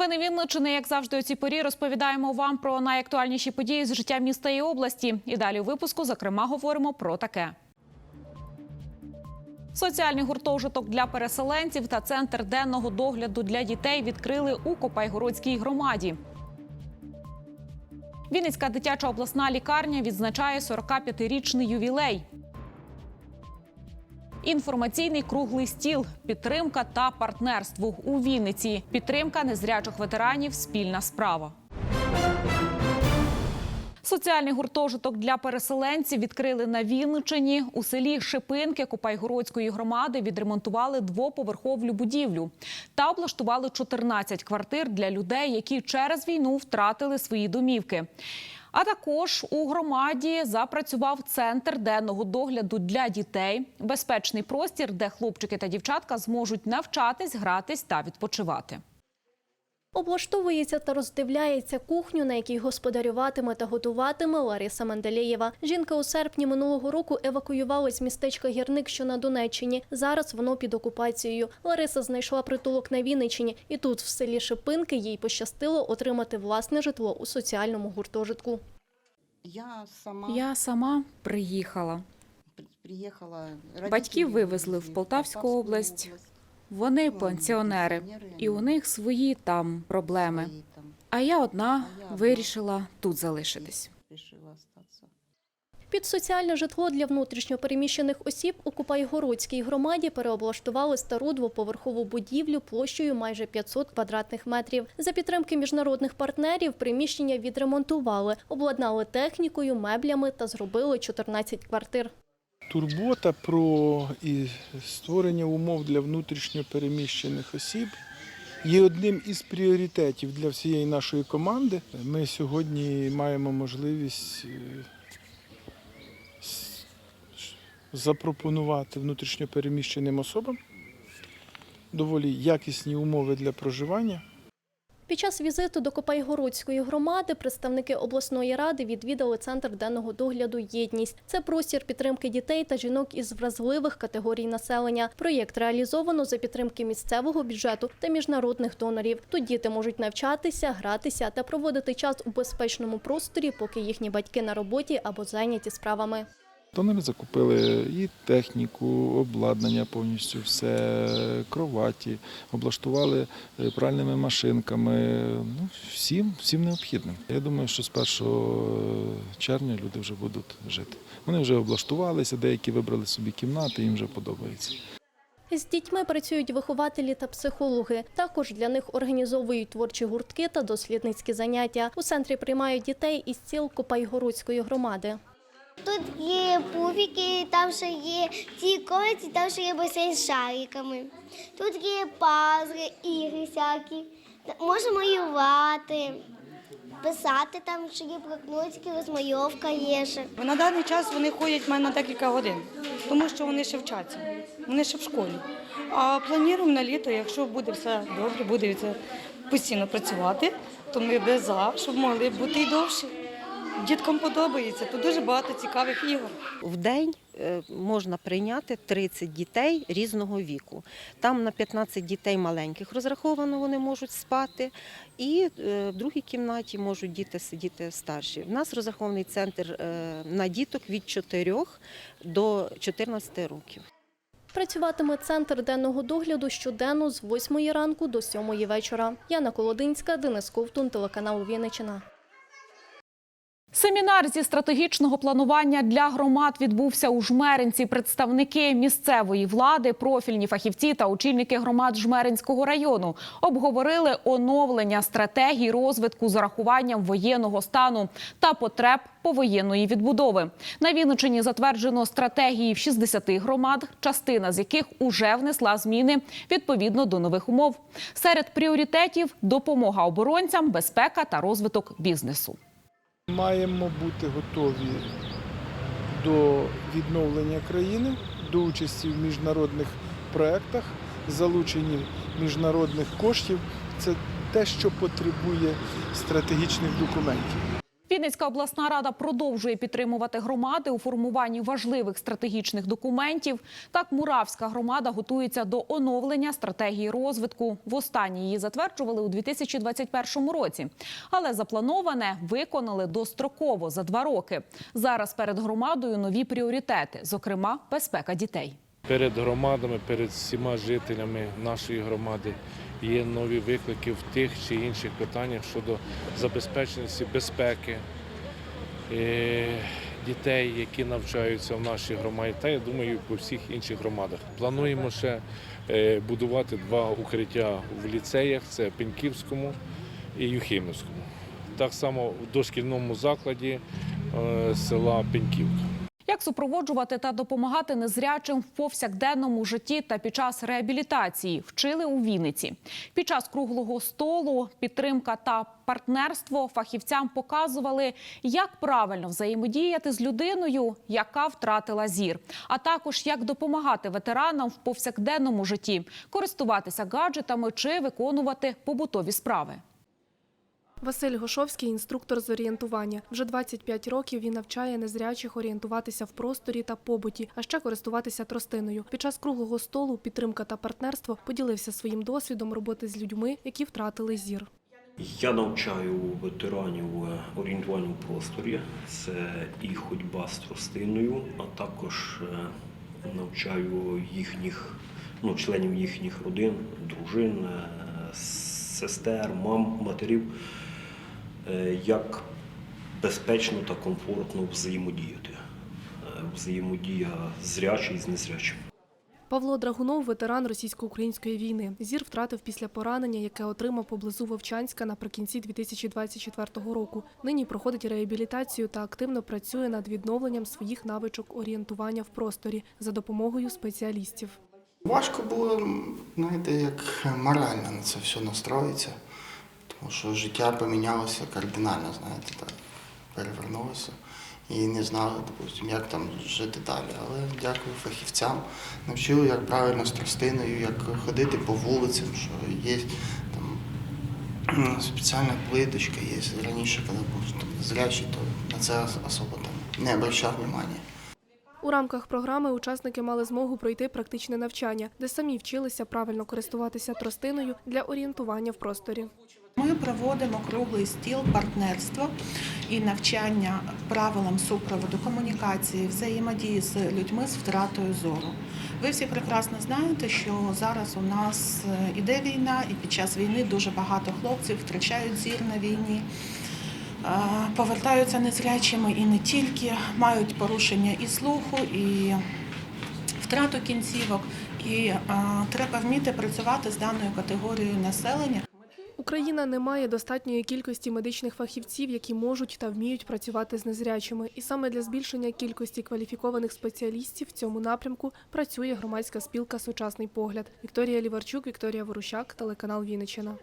Новини Вінничини, як завжди, у цій порі розповідаємо вам про найактуальніші події з життя міста і області. І далі у випуску, зокрема, говоримо про таке. Соціальний гуртожиток для переселенців та центр денного догляду для дітей відкрили у Копайгородській громаді. Вінницька дитяча обласна лікарня відзначає 45-річний ювілей. Інформаційний круглий стіл, підтримка та партнерство у Вінниці. Підтримка незрячих ветеранів спільна справа. Соціальний гуртожиток для переселенців відкрили на Вінничині. У селі Шипинки Копайгородської громади відремонтували двоповерхову будівлю та облаштували 14 квартир для людей, які через війну втратили свої домівки. А також у громаді запрацював центр денного догляду для дітей, безпечний простір, де хлопчики та дівчатка зможуть навчатись, гратись та відпочивати. Облаштовується та роздивляється кухню, на якій господарюватиме та готуватиме Лариса Менделєєва. Жінка у серпні минулого року евакуювалась з містечка Гірник, що на Донеччині. Зараз воно під окупацією. Лариса знайшла притулок на Вінниччині, і тут, в селі Шипинки, їй пощастило отримати власне житло у соціальному гуртожитку. Я сама Я сама приїхала. при- приїхала. Батьків вивезли в Полтавську область. Вони пенсіонери, і у них свої там проблеми. там. А я одна вирішила тут залишитись. Під соціальне житло для внутрішньопереміщених осіб у Купайгородській громаді переоблаштували стару двоповерхову будівлю площею майже 500 квадратних метрів. За підтримки міжнародних партнерів приміщення відремонтували, обладнали технікою, меблями та зробили 14 квартир. Турбота про і створення умов для внутрішньо переміщених осіб є одним із пріоритетів для всієї нашої команди. Ми сьогодні маємо можливість е, запропонувати внутрішньо переміщеним особам доволі якісні умови для проживання. Під час візиту до Копайгородської громади представники обласної ради відвідали центр денного догляду Єдність. Це простір підтримки дітей та жінок із вразливих категорій населення. Проєкт реалізовано за підтримки місцевого бюджету та міжнародних донорів. Тут діти можуть навчатися, гратися та проводити час у безпечному просторі, поки їхні батьки на роботі або зайняті справами. Донори закупили і техніку, обладнання повністю все, кроваті, облаштували е, пральними машинками, ну, всім, всім необхідним. Я думаю, що з 1 червня люди вже будуть жити. Вони вже облаштувалися, деякі вибрали собі кімнати, їм вже подобається. З дітьми працюють вихователі та психологи. Також для них організовують творчі гуртки та дослідницькі заняття. У центрі приймають дітей із сіл Копайгородської громади. Тут є пуфіки, там ще є ці комнаті, там ще є басейн з шариками. Тут є пазри, ігри всякі. Можна малювати, писати там, що є блокнотики, розмальовка є ще. На даний час вони ходять в мене на декілька годин, тому що вони ще вчаться, вони ще в школі. А плануємо на літо, якщо буде все добре, буде постійно працювати, то ми би за, щоб могли бути і довше. Діткам подобається, тут дуже багато цікавих ігор. В день е, можна прийняти 30 дітей різного віку. Там на 15 дітей маленьких розраховано, вони можуть спати, і е, в другій кімнаті можуть діти сидіти старші. У нас розрахований центр е, на діток від 4 до 14 років. Працюватиме центр денного догляду щоденно з 8 ранку до 7 вечора. Яна Колодинська, Денис Ковтун, телеканал Вінниччина. Семінар зі стратегічного планування для громад відбувся у Жмеринці. Представники місцевої влади, профільні фахівці та очільники громад Жмеринського району обговорили оновлення стратегії розвитку з урахуванням воєнного стану та потреб повоєнної відбудови. На Вінниччині затверджено стратегії в 60 громад, частина з яких уже внесла зміни відповідно до нових умов. Серед пріоритетів допомога оборонцям, безпека та розвиток бізнесу. Маємо бути готові до відновлення країни, до участі в міжнародних проєктах, залученні міжнародних коштів. Це те, що потребує стратегічних документів. Вінницька обласна рада продовжує підтримувати громади у формуванні важливих стратегічних документів. Так, Муравська громада готується до оновлення стратегії розвитку. Востаннє її затверджували у 2021 році, але заплановане виконали достроково за два роки. Зараз перед громадою нові пріоритети, зокрема безпека дітей. перед громадами, перед всіма жителями нашої громади є нові виклики в тих чи інших питаннях щодо забезпеченості безпеки е, дітей, які навчаються в нашій громаді, та я думаю, по всіх інших громадах. Плануємо ще е, будувати два укриття в ліцеях: це Пеньківському і Юхимівському. Так само в дошкільному закладі е, села Пеньківка. Як супроводжувати та допомагати незрячим в повсякденному житті та під час реабілітації вчили у Вінниці. Під час круглого столу підтримка та партнерство фахівцям показували, як правильно взаємодіяти з людиною, яка втратила зір, а також як допомагати ветеранам в повсякденному житті, користуватися гаджетами чи виконувати побутові справи. Василь Гошовський інструктор з орієнтування. Вже 25 років він навчає незрячих орієнтуватися в просторі та побуті, а ще користуватися тростиною. Під час круглого столу підтримка та партнерство поділився своїм досвідом роботи з людьми, які втратили зір. Я навчаю ветеранів е, орієнтуванню в просторі. Це і ходьба з тростиною, а також е, навчаю їхніх, ну, членів їхніх родин, дружин, е, сестер, мам, матерів, як безпечно та комфортно взаємодіяти. Е, Взаємодія зрячий з незрячим. Павло Драгунов, ветеран російсько-української війни. Зір втратив після поранення, яке отримав поблизу Вовчанська наприкінці 2024 року. Нині проходить реабілітацію та активно працює над відновленням своїх навичок орієнтування в просторі за допомогою спеціалістів. Важко було, знаєте, як морально на це все настроїтися, тому що життя помінялося кардинально, знаєте, так, перевернулося. І не знали, допустим, як там жити далі. Але дякую фахівцям. Навчили, як правильно з тростиною, як ходити по вулицям, що є там спеціальна плиточка, є. Раніше, коли був там, зрячий, то на це особо там не обращав уваги. У рамках програми учасники мали змогу пройти практичне навчання, де самі вчилися правильно користуватися тростиною для орієнтування в просторі. Ми проводимо круглий стіл партнерства і навчання правилам супроводу комунікації, взаємодії з людьми з втратою зору. Ви всі прекрасно знаєте, що зараз у нас е, іде війна, і під час війни дуже багато хлопців втрачають зір на війні. е, Повертаються незрячими і не тільки, мають порушення і слуху, і втрату кінцівок. І е, треба вміти працювати з даною категорією населення. Україна не має достатньої кількості медичних фахівців, які можуть та вміють працювати з незрячими. І саме для збільшення кількості кваліфікованих спеціалістів в цьому напрямку працює громадська спілка Сучасний погляд. Вікторія Ліварчук, Вікторія Ворущак, телеканал Вінниччина.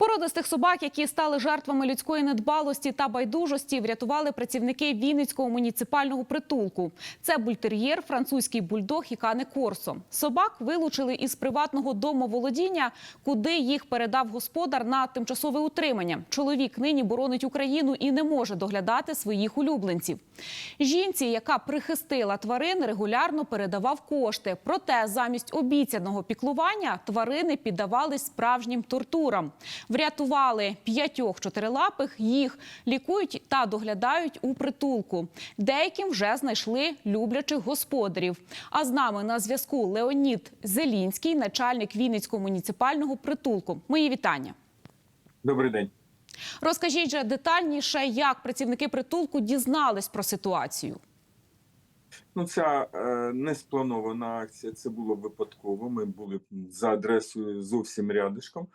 Породистих собак, які стали жертвами людської недбалості та байдужості, врятували працівники Вінницького муніципального притулку. Це бультер'єр, французький бульдог і кане Корсо. Собак вилучили із приватного домоволодіння, куди їх передав господар на тимчасове утримання. Чоловік нині боронить Україну і не може доглядати своїх улюбленців. Жінці, яка прихистила тварин, регулярно передавав кошти. Проте замість обіцяного піклування тварини піддавались справжнім тортурам. Врятували п'ятьох чотирилапих, їх лікують та доглядають у притулку. Деяким вже знайшли люблячих господарів. А з нами на зв'язку Леонід Зелінський, начальник Вінницького муніципального притулку. Мої вітання. Добрий день. Розкажіть же детальніше, як працівники притулку дізнались про ситуацію. Ну, ця е, неспланована акція, це було випадково. Ми були за адресою зовсім рядишком.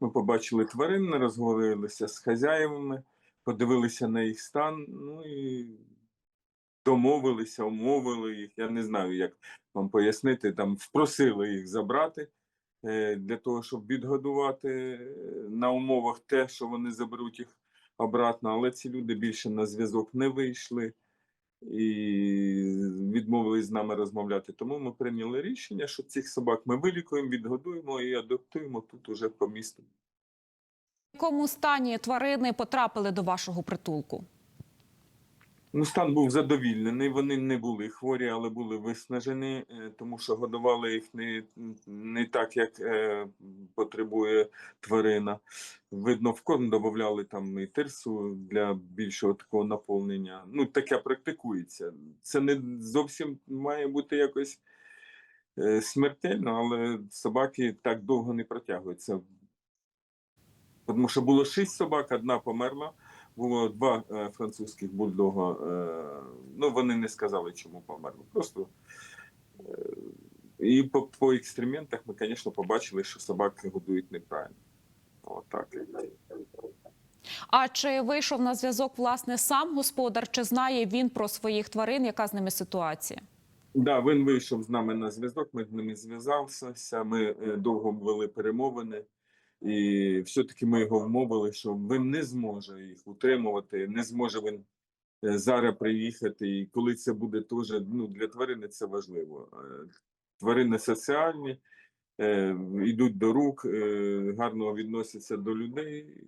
Ми побачили тварин, розговорилися з хазяївами, подивилися на їх стан, ну і домовилися, умовили їх. Я не знаю, як вам пояснити, там впросили їх забрати е, для того, щоб відгодувати е, на умовах те, що вони заберуть їх обратно. Але ці люди більше на зв'язок не вийшли і відмовились з нами розмовляти. Тому ми прийняли рішення, що цих собак ми вилікуємо, відгодуємо і адаптуємо тут уже по місту. В якому стані тварини потрапили до вашого притулку? Ну, стан був задовільнений. Вони не були хворі, але були виснажені, е, тому що годували їх не, не так, як е, потребує тварина. Видно, в корм додавали там і тирсу для більшого такого наповнення. Ну, таке практикується. Це не зовсім має бути якось е, смертельно, але собаки так довго не протягуються. Тому що було шість собак, одна померла. Було два е, французьких бульдога. Е, ну, вони не сказали, чому померли. Просто е, і по, по експериментах ми, звісно, побачили, що собаки годують неправильно. Отак. А чи вийшов на зв'язок власне сам господар? Чи знає він про своїх тварин? Яка з ними ситуація? Да, він вийшов з нами на зв'язок, ми з ними зв'язалися, ми довго вели перемовини, і все-таки ми його вмовили, що він не зможе їх утримувати, не зможе він е, зараз приїхати. І коли це буде теж ну, для тварини це важливо. Е, Тварини соціальні, е, йдуть до рук, гарно відносяться до людей.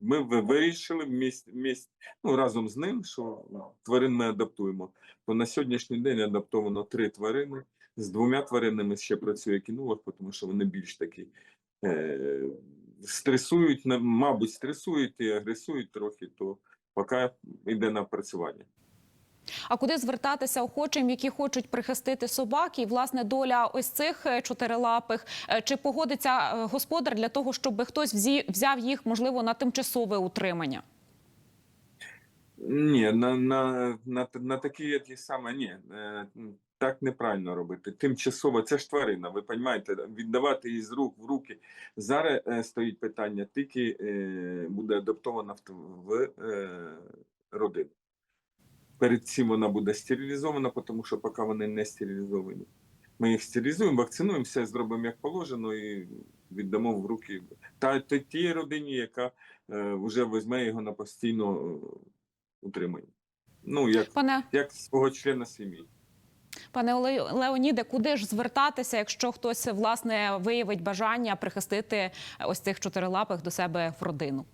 Ми вирішили вмість, вмість, ну, разом з ним, що тварин ми адаптуємо. То на сьогоднішній день адаптовано три тварини. З двома тваринами ще працює кінолог, тому що вони більш такі стресують, на- мабуть, стресують і агресують трохи, то поки йде напрацювання. А куди звертатися охочим, які хочуть прихистити собак? І власне доля ось цих е, чотирилапих Е, чи погодиться е, господар для того, щоб хтось взяв їх можливо на тимчасове утримання? Ні, на, на, на, на такі ті саме ні. Так неправильно робити. Тимчасово, це ж тварина, ви розумієте, віддавати її з рук в руки. Зараз е, стоїть питання, тільки е, буде адаптована в, в е, родину. Перед цим вона буде стерилізована, тому що поки вони не стерилізовані. Ми їх стерилізуємо, вакцинуємо, все зробимо як положено і віддамо в руки та, та тій родині, яка е, вже візьме його на постійно е, утримання. Ну, як, Пане як свого члена сім'ї. Пане Леоніде, куди ж звертатися, якщо хтось власне виявить бажання прихистити ось цих чотирилапих до себе в родину?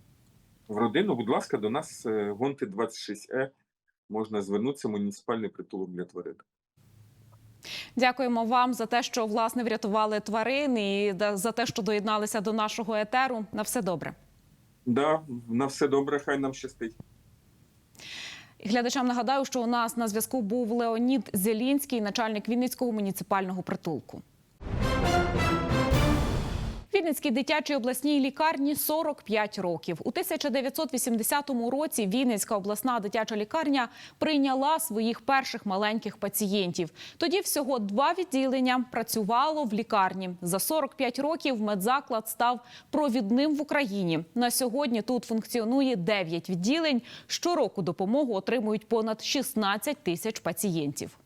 В родину, будь ласка, до нас е, Гонти 26Е можна звернутися, муніципальний притулок для тварин. Дякуємо вам за те, що власне врятували тварин і за те, що доєдналися до нашого етеру. На все добре. Да, на все добре, хай нам щастить. Глядачам нагадаю, що у нас на зв'язку був Леонід Зелінський, начальник Вінницького муніципального притулку. Вінницькій дитячій обласній лікарні 45 років. У 1980 році Вінницька обласна дитяча лікарня прийняла своїх перших маленьких пацієнтів. Тоді всього два відділення працювало в лікарні. За 45 років медзаклад став провідним в Україні. На сьогодні тут функціонує 9 відділень. Щороку допомогу отримують понад 16 тисяч пацієнтів.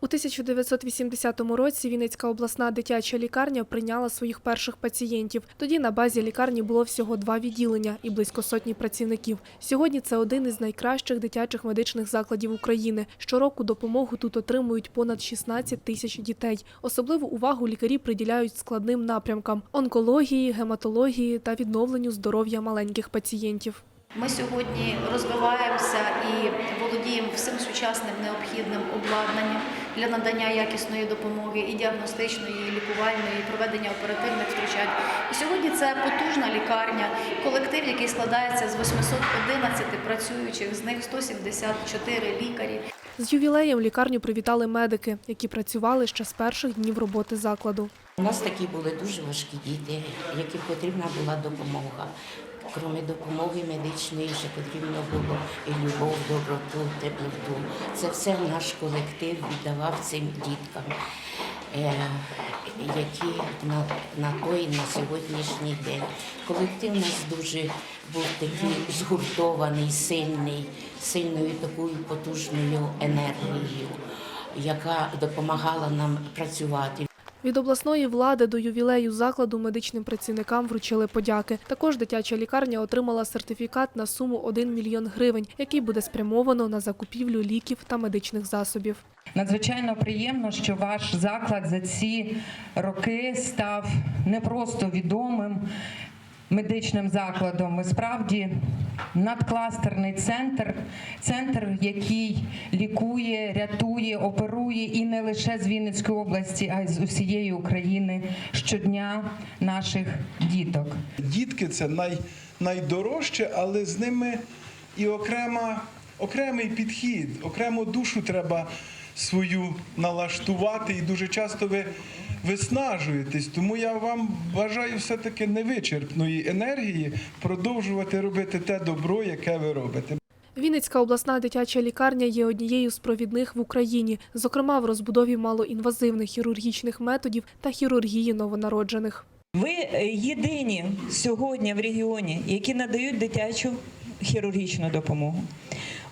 У 1980 році Вінницька обласна дитяча лікарня прийняла своїх перших пацієнтів. Тоді на базі лікарні було всього два відділення і близько сотні працівників. Сьогодні це один із найкращих дитячих медичних закладів України. Щороку допомогу тут отримують понад 16 тисяч дітей. Особливу увагу лікарі приділяють складним напрямкам онкології, гематології та відновленню здоров'я маленьких пацієнтів. Ми сьогодні розвиваємося і володіємо всім сучасним необхідним обладнанням для надання якісної допомоги і діагностичної, і лікувальної, і проведення оперативних втручань. І сьогодні це потужна лікарня, колектив, який складається з 811 працюючих, з них 174 лікарі. З ювілеєм лікарню привітали медики, які працювали ще з перших днів роботи закладу. У нас такі були дуже важкі діти, яким потрібна була допомога. Крім допомоги медичної, ще потрібно було і любов, доброту, теплоту. Це все наш колектив віддавав цим діткам, е, які на, на той на сьогоднішній день. Колектив у нас дуже був такий згуртований, сильний, сильною такою потужною енергією, яка допомагала нам працювати. Від обласної влади до ювілею закладу медичним працівникам вручили подяки. Також дитяча лікарня отримала сертифікат на суму 1 мільйон гривень, який буде спрямовано на закупівлю ліків та медичних засобів. Надзвичайно приємно, що ваш заклад за ці роки став не просто відомим, медичним закладом. Ми справді надкластерний центр, центр, який лікує, рятує, оперує і не лише з Вінницької області, а й з усієї України щодня наших діток. Дітки це най, найдорожче, але з ними і окрема, окремий підхід, окрему душу треба свою налаштувати, і дуже часто ви виснажуєтесь. Тому я вам бажаю все-таки невичерпної енергії продовжувати робити те добро, яке ви робите. Вінницька обласна дитяча лікарня є однією з провідних в Україні, зокрема в розбудові малоінвазивних хірургічних методів та хірургії новонароджених. Ви єдині сьогодні в регіоні, які надають дитячу хірургічну допомогу.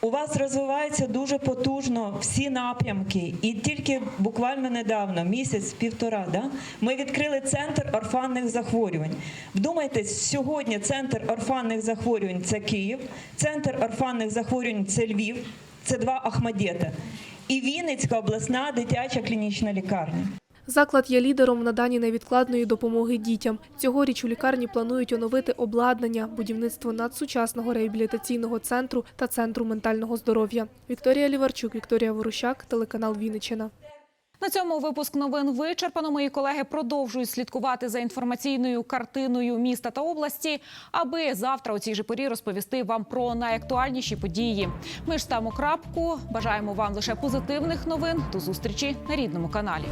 У вас розвиваються дуже потужно всі напрямки, і тільки буквально недавно, місяць-півтора, да, ми відкрили центр орфанних захворювань. Вдумайтесь, сьогодні центр орфанних захворювань це Київ, центр орфанних захворювань це Львів, це два Ахмадєта. І Вінницька обласна дитяча клінічна лікарня. Заклад є лідером в наданні невідкладної допомоги дітям. Цьогоріч у лікарні планують оновити обладнання, будівництво надсучасного реабілітаційного центру та центру ментального здоров'я. Вікторія Ліварчук, Вікторія Ворущак, телеканал Вінниччина. На цьому випуск новин вичерпано. Мої колеги продовжують слідкувати за інформаційною картиною міста та області, аби завтра у цій же порі розповісти вам про найактуальніші події. Ми ж ставимо крапку. Бажаємо вам лише позитивних новин. До зустрічі на рідному каналі.